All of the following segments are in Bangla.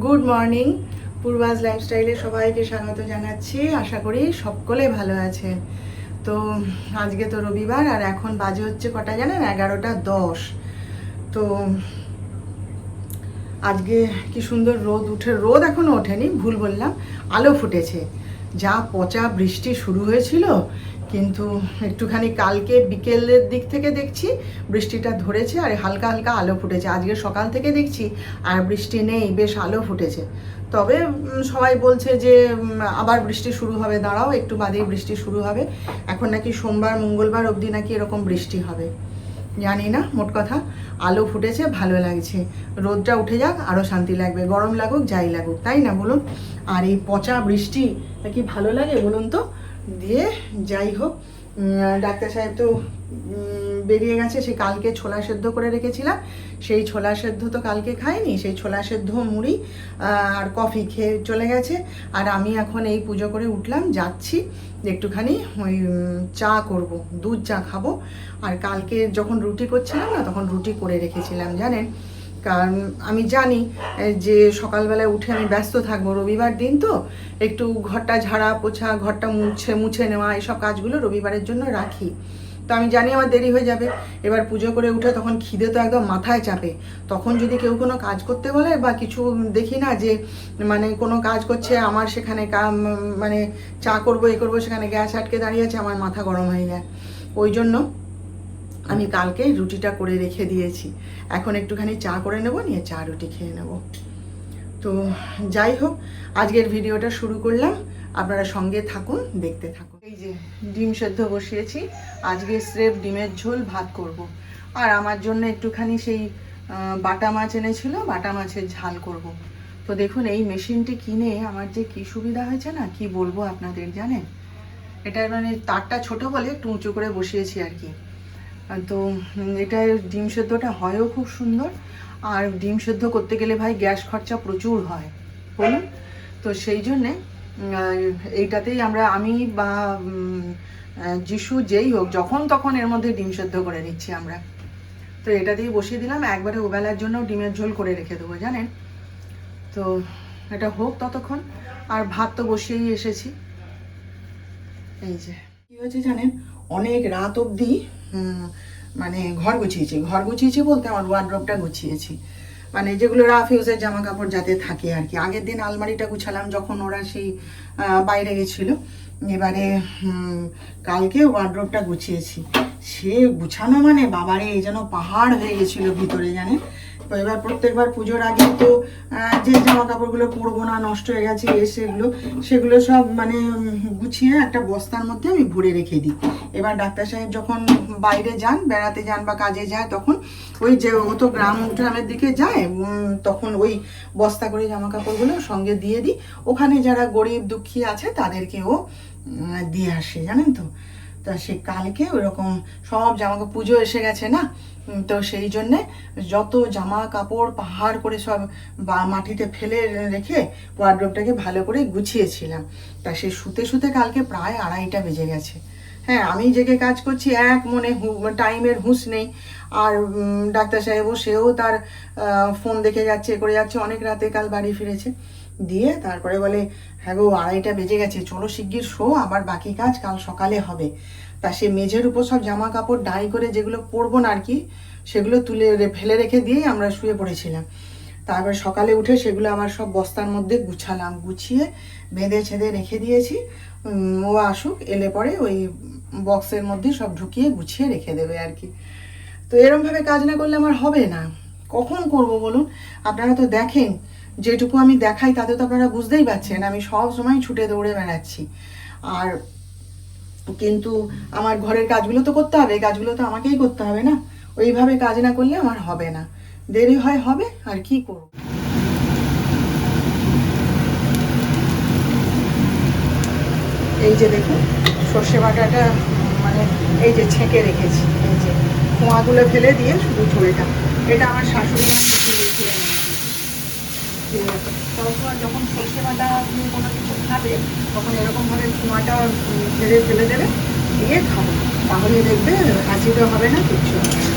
গুড মর্নিং পূর্বাজ লাইফস্টাইলে সবাইকে স্বাগত জানাচ্ছি। আশা করি সকলে ভালো আছেন। তো আজকে তো রবিবার, আর এখন বাজে হচ্ছে কটা জানেন? এগারোটা দশ। তো আজকে কি সুন্দর রোদ, উঠে রোদ এখনও ওঠেনি, ভুল বললাম, আলো ফুটেছে। যা পচা বৃষ্টি শুরু হয়েছিল কিন্তু একটুখানি কালকে বিকেলের দিক থেকে দেখছি, বৃষ্টিটা ধরেছে আর হালকা হালকা আলো ফুটেছে। আজকে সকাল থেকে দেখছি আর বৃষ্টি নেই, বেশ আলো ফুটেছে। তবে সবাই বলছে যে আবার বৃষ্টি শুরু হবে। দাঁড়াও, একটু বাদেই বৃষ্টি শুরু হবে। এখন নাকি সোমবার, মঙ্গলবার অবধি নাকি এরকম বৃষ্টি হবে। জানি না, মোট কথা, আলো ফুটেছে, ভালো লাগছে। রোদটা উঠে যাক আরও শান্তি লাগবে। গরম লাগুক, যাই লাগুক, তাই না বলুন? আর এই পচা বৃষ্টি কি ভালো লাগে বলুন তো? দিয়ে যাই হোক ডাক্তার সাহেব তো বেরিয়ে গেছে, সে কালকে ছোলা সেদ্ধ করে রেখেছিলাম। সেই ছোলা সেদ্ধ তো কালকে খাইনি, সেই ছোলা সেদ্ধ মুড়ি আর কফি খেয়ে চলে গেছে। আর আমি এখন এই পুজো করে উঠলাম, যাচ্ছি, একটুখানি ওই চা করব, দুধ চা খাব। আর কালকে যখন রুটি করছিলাম না, তখন রুটি করে রেখেছিলাম, জানেন? কারণ আমি জানি যে সকালবেলায় উঠে আমি ব্যস্ত থাকব, রবিবার দিন তো, একটু ঘরটা ঝাড়া পোছা, ঘরটা মুছে মুছে নেওয়া এইসব কাজগুলো রবিবারের জন্য রাখি। তো আমি জানি আমার দেরি হয়ে যাবে, এবার পুজো করে উঠে তখন খিদে তো একদম মাথায় চাপে। তখন যদি কেউ কোনো কাজ করতে বলে বা কিছু দেখি না যে মানে কোনো কাজ করছে, আমার সেখানে মানে চা করব, এ করব, সেখানে গ্যাস আটকে দাঁড়িয়ে আছে, আমার মাথা গরম হয়ে যায়। ওই জন্য আমি কালকে রুটিটা করে রেখে দিয়েছি। এখন একটুখানি চা করে নেব, নিয়ে চা রুটি খেয়ে নেব। তো যাই হোক, আজকের ভিডিওটা শুরু করলাম। আপনারা সঙ্গে থাকুন, দেখতে থাকুন। এই যে ডিম সেদ্ধ বসিয়েছি, আজকে স্রেফ ডিমের ঝোল ভাত করব। আর আমার জন্য একটুখানি সেই বাটা মাছ এনেছিল, বাটা মাছের ঝাল করব। তো দেখুন, এই মেশিনটি কিনে আমার যে কি সুবিধা হয়েছে না, কি বলব আপনাদের, জানেন? এটা মানে তারটা ছোট বলে একটু উঁচু করে বসিয়েছি আর কি। তো এটা ডিম সেদ্ধটা হয়ও খুব সুন্দর। আর ডিম সেদ্ধ করতে গেলে ভাই গ্যাস খরচা প্রচুর হয়, বলুন? তো সেই জন্যে এইটাতেই আমরা, আমি বা যিশু যেই হোক, যখন তখন এর মধ্যে ডিম সেদ্ধ করে নিচ্ছি আমরা। তো এটা দিয়ে বসিয়ে দিলাম, একবারে ওবেলার জন্য ডিমের ঝোল করে রেখে দেবো, জানেন? তো এটা হোক ততক্ষণ, আর ভাত তো বসিয়েই এসেছি। এই যে। কি হয়েছে জানেন? অনেক রাত অবধি মানে ঘর গুছিয়েছি। ঘর গুছিয়েছি বলতে আমার ওয়ার্ড্রপটা গুছিয়েছি। মানে যেগুলো রাফিউজের জামা কাপড় যাতে থাকে আর কি। আগের দিন আলমারিটা গুছালাম যখন ওরা সেই বাইরে গেছিল। এবারে কালকে ওয়ার্ড্রপটা গুছিয়েছি। সে গুছানো মানে বাবারে, যেন পাহাড় হয়ে গেছিল ভিতরে, জানেন? তো এবার প্রত্যেকবার পুজোর আগে তো যে জামা কাপড়গুলো পরবো না, নষ্ট হয়ে গেছে, এ সেগুলো সেগুলো সব মানে গুছিয়ে একটা বস্তার মধ্যে আমি ভরে রেখে দিই। এবার ডাক্তার সাহেব যখন বাইরে যান, বেড়াতে যান বা কাজে যায়, তখন ওই যে ও তো গ্রাম গ্রামের দিকে যায় তখন ওই বস্তা করে জামা কাপড়গুলো সঙ্গে দিয়ে দিই। ওখানে যারা গরিব দুঃখী আছে, তাদেরকেও দিয়ে আসে, জানেন তো? তা সে কালকে ওইরকম সব জামা কাপড় পুজো এসে গেছে না? তো সেই জন্যে যত জামা কাপড় পাহাড় করে সব বা মাটিতে ফেলে রেখে ওয়ার্ড্রোবটাকে ভালো করে গুছিয়েছিলাম। তা সে শুতে শুতে কালকে প্রায় আড়াইটা বেজে গেছে। হ্যাঁ আমি জেগে কাজ করছি, এক মনে হু টাইমের হুঁশ নেই। আর ডাক্তার সাহেবও, সেও তার ফোন দেখে যাচ্ছে করে যাচ্ছে, অনেক রাতে কাল বাড়ি ফিরেছে। দিয়ে তারপরে বলে হ্যাঁ গো, আড়াইটা বেজে গেছে, চলো শিগগির শো আবার বাকি কাজ কাল সকালে হবে। তা সে মেঝের উপর সব জামা কাপড় ডাই করে যেগুলো পরবো না আর কি, সেগুলো তুলে ফেলে রেখে দিয়েই আমরা শুয়ে পড়েছিলাম। তারপর সকালে উঠে সেগুলো আমার সব বস্তার মধ্যে গুছালাম, গুছিয়ে বেঁধে ছেঁধে রেখে দিয়েছি। ও আসুক, এলে পরে ওই বক্সের মধ্যে সব ঢুকিয়ে গুছিয়ে রেখে দেবে আর কি। তো এরমভাবে কাজ না করলে আমার হবে না। কখন করব বলুন? আপনারা তো দেখেন যেটুকু আমি দেখাই তাতে তো আপনারা বুঝতেই পারছেন, আমি সব সময় ছুটে দৌড়ে বেড়াচ্ছি। আর কিন্তু আমার ঘরের কাজগুলো তো করতে হবে কাজগুলো তো আমাকেই করতে হবে না? ওইভাবে কাজ না করলে আমার হবে না। দেরি হয় হবে, আর কি করব? এই যে দেখুন, সর্ষে বাটাটা মানে এই যে ছেঁকে রেখেছি, এই যে খোঁয়াগুলো ফেলে দিয়ে শুধু ঝোলটা। এটা আমার শাশুড়ি মা শিখিয়ে দিয়েছিলেন যে সবসময় যখন সর্ষে বাটা দিয়ে কোনো কিছু খাবে তখন এরকমভাবে উম, ঝেড়ে ফেলে দেবে দিয়ে খাব। তাহলে দেখবে হাসিটা হবে না কিচ্ছু হবে না।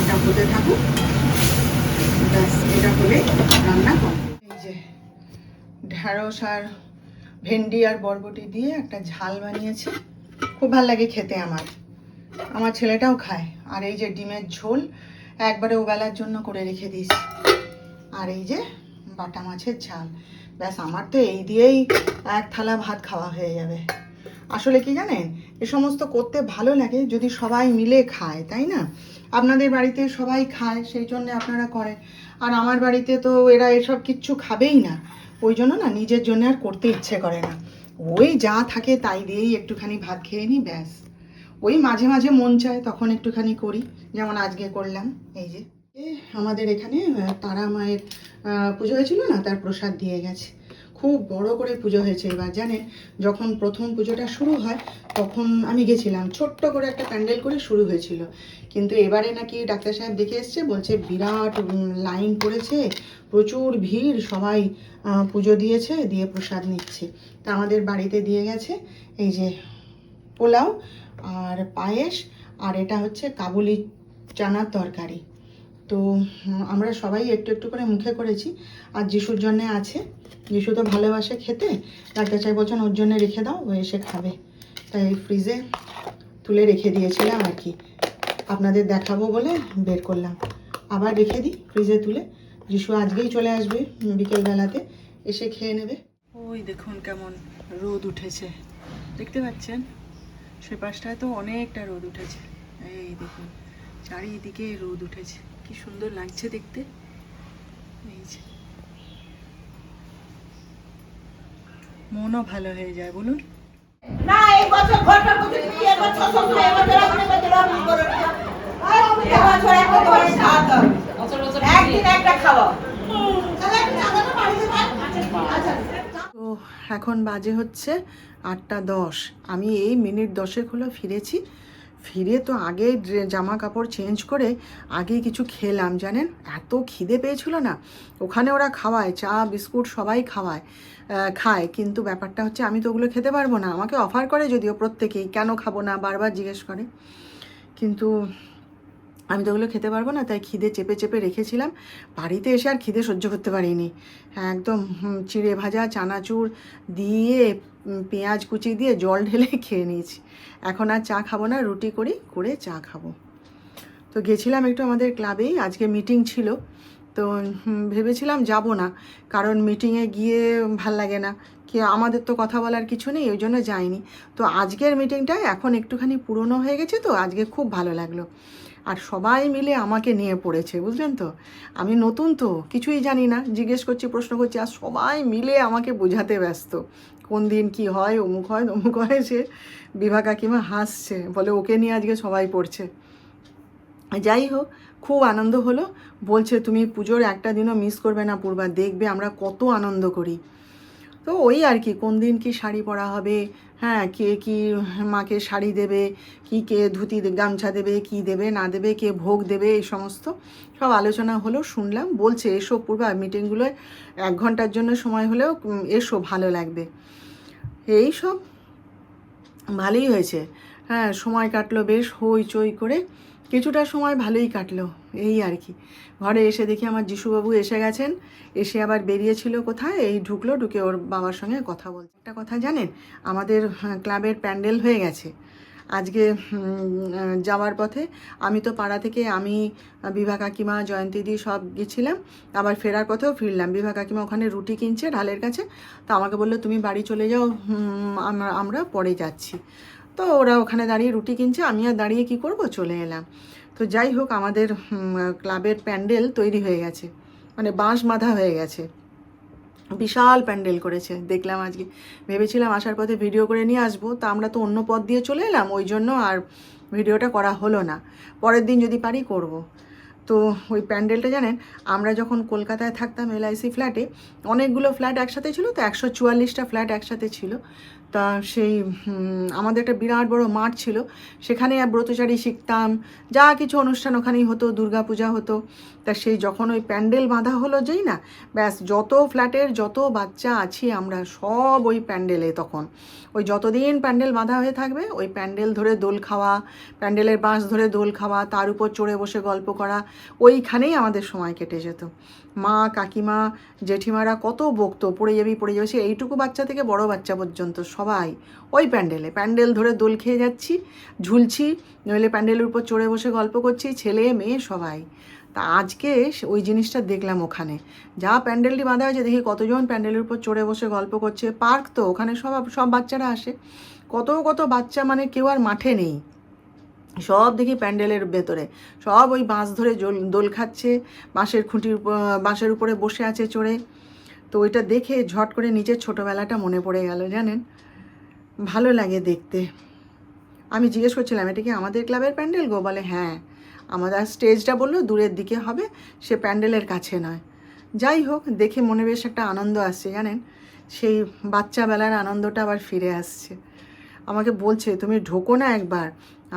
এটা হতে থাকুক। ব্যাস এটা হলে রান্না এই যে ঢ্যাঁড়স আর ভেন্ডি আর বরবটি দিয়ে একটা ঝাল বানিয়েছি। খুব ভালো লাগে খেতে আমার। আমার ছেলেটাও খায়। আর এই যে ডিমের ঝোল, একবারে ওবেলার জন্য করে রেখে দিয়েছি আর এই যে বাটা মাছের ঝাল। ব্যাস, আমার তো এই দিয়েই এক থালা ভাত খাওয়া হয়ে যাবে। আসলে কি জানেন, এ সমস্ত করতে ভালো লাগে যদি সবাই মিলে খায়, তাই না? আপনাদের বাড়িতে সবাই খায়, সেই জন্য আপনারা করেন আর আমার বাড়িতে তো এরা এসব কিচ্ছু খাবেই না। ওই জন্য না নিজের জন্য আর করতে ইচ্ছে করে না। ওই যা থাকে তাই দিয়েই একটুখানি ভাত খেয়ে নিই ব্যাস। ওই মাঝে মাঝে মন চায় তখন একটুখানি করি। যেমন আজকে করলাম, এই যে। আমাদের এখানে তারা মায়ের পুজো হয়েছিল না, তার প্রসাদ দিয়ে গেছে। খুব বড় করে পুজো হয়েছে এবার, জানেন? যখন প্রথম পুজোটা শুরু হয়, তখন আমি গেছিলাম। ছোট্ট করে একটা প্যান্ডেল করে শুরু হয়েছিল। কিন্তু এবারে নাকি ডাক্তার সাহেব দেখে এসছে, বলছে বিরাট লাইন পড়েছে প্রচুর ভিড়, সবাই পুজো দিয়েছে, দিয়ে প্রসাদ নিচ্ছে। তা আমাদের বাড়িতে দিয়ে গেছে, এই যে পোলাও আর পায়েস, আর এটা হচ্ছে কাবুলি চানার তরকারি। তো আমরা সবাই একটু একটু করে মুখে করেছি। আর যিশুর জন্যে আছে, যিশু তো ভালোবাসে খেতে ডাক্তার সাহেব বলছেন ওর জন্য রেখে দাও, ও এসে খাবে। তাই ফ্রিজে তুলে রেখে দিয়েছিলাম আর কি। আপনাদের দেখাবো বলে বের করলাম। আবার রেখে দিই ফ্রিজে তুলে। যিশু আজকেই চলে আসবে বিকেলবেলাতে, এসে খেয়ে নেবে। ওই দেখুন কেমন রোদ উঠেছে। দেখতে পাচ্ছেন? সে পাশটায় তো অনেকটা রোদ উঠেছে এই দেখুন চারিদিকে রোদ উঠেছে কি সুন্দর লাগছে দেখতে এই যে মনও ভালো হয়ে যায় বলুন না একদিন একটা খাওয়া তাহলে একদিন আমাদের বাড়িতে থাক। আচ্ছা তো এখন বাজে হচ্ছে আটটা দশ। আমি এই মিনিট দশেক হলো ফিরেছি। ফিরে তো আগে জামা কাপড় চেঞ্জ করে আগে কিছু খেলাম, জানেন? এত খিদে পেয়েছিল না? ওখানে ওরা খাওয়ায়, চা, বিস্কুট সবাই খাওয়ায় খায়। কিন্তু ব্যাপারটা হচ্ছে আমি তো ওগুলো খেতে পারব না। আমাকে অফার করে যদিও প্রত্যেকেই, কেন খাব না? বারবার জিজ্ঞেস করে। কিন্তু আমি তো ওগুলো খেতে পারব না, তাই খিদে চেপে চেপে রেখেছিলাম। বাড়িতে এসে আর খিদে সহ্য করতে পারিনি। হ্যাঁ একদম চিড়ে ভাজা, চানাচুর দিয়ে পেঁয়াজ কুচি দিয়ে জল ঢেলে খেয়ে নিয়েছি। এখন আর চা খাব না, রুটি করি, করে চা খাব। তো গেছিলাম একটু আমাদের ক্লাবেই, আজকে মিটিং ছিল। তো ভেবেছিলাম যাব না, কারণ মিটিংয়ে গিয়ে ভালো লাগে না। কি, আমাদের তো কথা বলার কিছু নেই, ওই জন্য যাইনি। তো আজকের মিটিংটা এখন একটুখানি পুরনো হয়ে গেছে, তো আজকে খুব ভালো লাগল। আর সবাই মিলে আমাকে নিয়ে পড়েছে, বুঝলেন তো? আমি নতুন তো, কিছুই জানি না। জিজ্ঞেস করছি, প্রশ্ন করছি, আর সবাই মিলে আমাকে বোঝাতে ব্যস্ত। কোন দিন কি হয়, অমুক হয় অমুক হয়, সে বিভা কাকিমা হাসছে, বলে ওকে নিয়ে আজকে সবাই পড়ছে। যাই হোক, খুব আনন্দ হলো। বলছে, তুমি পুজোর একটা দিনও মিস করবে না, পূর্বা। দেখবে আমরা কত আনন্দ করি। তো ওই আর কি, কোন দিন কি শাড়ি পরা হবে হ্যাঁ কে কি মাকে শাড়ি দেবে, কি কে ধুতি গামছা দেবে, কি দেবে, না দেবে, কে ভোগ দেবে, এই সমস্ত সব আলোচনা হলো, শুনলাম। বলছে, এসো পূর্বা মিটিংগুলোয় এক ঘণ্টার জন্য সময় হলেও এসো, ভালো লাগবে। এই সব ভালোই হয়েছে। হ্যাঁ সময় কাটলো বেশ হইচই করে। কিছুটা সময় ভালোই কাটলো এই আর কি। ঘরে এসে দেখি আমার যিশুবাবু এসে গেছেন এসে আবার বেরিয়েছিল কোথায়? এই ঢুকলো ঢুকে ওর বাবার সঙ্গে কথা বলছে। একটা কথা জানেন আমাদের হ্যাঁ, ক্লাবের প্যান্ডেল হয়ে গেছে। আজকে যাওয়ার পথে আমি তো পাড়া থেকে আমি বিভা কাকিমা জয়ন্তীদি সব গেছিলাম আবার ফেরার পথেও ফিরলাম। বিভা কাকিমা ওখানে রুটি কিনছে ঢালের কাছে তো আমাকে বলল তুমি বাড়ি চলে যাও আমরা আমরা পরে যাচ্ছি। তো ওরা ওখানে দাঁড়িয়ে রুটি কিনছে, আমি আর দাঁড়িয়ে কি করব? চলে এলাম। তো যাই হোক, আমাদের ক্লাবের প্যান্ডেল তৈরি হয়ে গেছে। মানে বাঁশ বাঁধা হয়ে গেছে। বিশাল প্যান্ডেল করেছে, দেখলাম আজকে। ভেবেছিলাম আসার পথে ভিডিও করে নিয়ে আসব, তা আমরা তো অন্য পথ দিয়ে চলে এলাম, ওই জন্য আর ভিডিওটা করা হলো না। পরের দিন যদি পারি করব। তো ওই প্যান্ডেলটা জানেন, আমরা যখন কলকাতায় থাকতাম এলআইসি ফ্ল্যাটে, অনেকগুলো ফ্ল্যাট একসাথে ছিল, তো একশো চুয়াল্লিশটা ফ্ল্যাট একসাথে ছিল। তা সেই আমাদের একটা বিরাট বড় মাঠ ছিল। সেখানে ব্রতচারী শিখতাম, যা কিছু অনুষ্ঠান ওখানেই হতো, দুর্গাপূজা হতো। তা সেই যখন ওই প্যান্ডেল বাঁধা হলো যেই না, ব্যাস যত ফ্ল্যাটের যত বাচ্চা আছি আমরা সব ওই প্যান্ডেলে তখন। ওই যতদিন প্যান্ডেল বাঁধা হয়ে থাকবে, ওই প্যান্ডেল ধরে দোল খাওয়া, প্যান্ডেলের বাঁশ ধরে দোল খাওয়া, তার উপর চড়ে বসে গল্প করা, ওইখানেই আমাদের সময় কেটে যেত। মা, কাকিমা, জেঠিমারা কত বকতো পড়ে যাবি পড়ে যাবি সে এইটুকু বাচ্চা থেকে বড় বাচ্চা পর্যন্ত সবাই। ওই প্যান্ডেলে, প্যান্ডেল ধরে দোল খেয়ে যাচ্ছি, ঝুলছি, নইলে প্যান্ডেলের উপর চড়ে বসে গল্প করছি, ছেলে, মেয়ে, সবাই। তা আজকে ওই জিনিসটা দেখলাম ওখানে। যা প্যান্ডেলটি বাঁধা হয়েছে, দেখি কতজন প্যান্ডেলের উপর চড়ে বসে গল্প করছে। পার্ক তো, ওখানে সব সব বাচ্চারা আসে। কত কত বাচ্চা মানে কেউ আর মাঠে নেই। সব দেখি প্যান্ডেলের ভেতরে। সব ওই বাঁশ ধরে দোল খাচ্ছে, বাঁশের খুঁটির বাঁশের উপরে বসে আছে চড়ে তো ওইটা দেখে ঝট করে নিজের ছোটোবেলাটা মনে পড়ে গেল, জানেন? ভালো লাগে দেখতে। আমি জিজ্ঞেস করছিলাম, এটা কি আমাদের ক্লাবের প্যান্ডেল গো? বলে হ্যাঁ। আমাদের স্টেজটা বলল, দূরের দিকে হবে, সে প্যান্ডেলের কাছে নয়। যাই হোক, দেখে মনে বেশ একটা আনন্দ আসছে, জানেন? সেই বাচ্চাবেলার আনন্দটা আবার ফিরে আসছে। আমাকে বলছে, তুমি ঢোকো না একবার।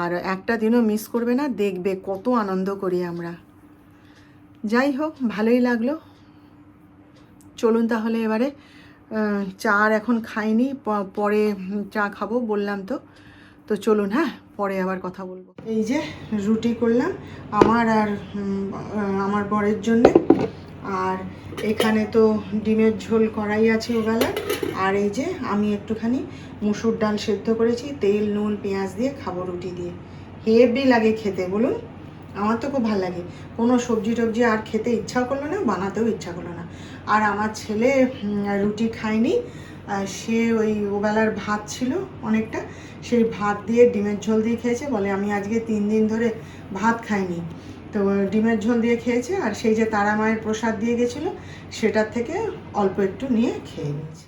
আর একটা দিনও মিস করবে না, দেখবে কত আনন্দ করি আমরা। যাই হোক, ভালোই লাগল। চলুন তাহলে এবারে চা আর এখন খাইনি পরে চা খাব বললাম তো। তো চলুন হ্যাঁ পরে আবার কথা বলব। এই যে রুটি করলাম, আমার আর আমার বরের জন্যে। আর এখানে তো ডিমের ঝোল করাই আছে ওবেলা। আর এই যে আমি একটুখানি মুসুর ডাল সেদ্ধ করেছি, তেল, নুন, পেঁয়াজ দিয়ে খাব রুটি দিয়ে। হেভি লাগে খেতে, বলুন? আমার তো খুব ভালো লাগে। কোনো সবজি টবজি আর খেতে ইচ্ছা করল না, বানাতেও ইচ্ছা করল না। আর আমার ছেলে রুটি খায়নি। সে ওই ওবেলার ভাত ছিল অনেকটা, সেই ভাত দিয়ে ডিমের ঝোল দিয়ে খেয়েছে। বলে আমি আজকে তিন দিন ধরে ভাত খাইনি। তো ডিমের ঝোল দিয়ে খেয়েছে, আর সেই যে তারা মায়ের প্রসাদ দিয়ে গেছিল, সেটার থেকে অল্প একটু নিয়ে খেয়ে নিয়েছে।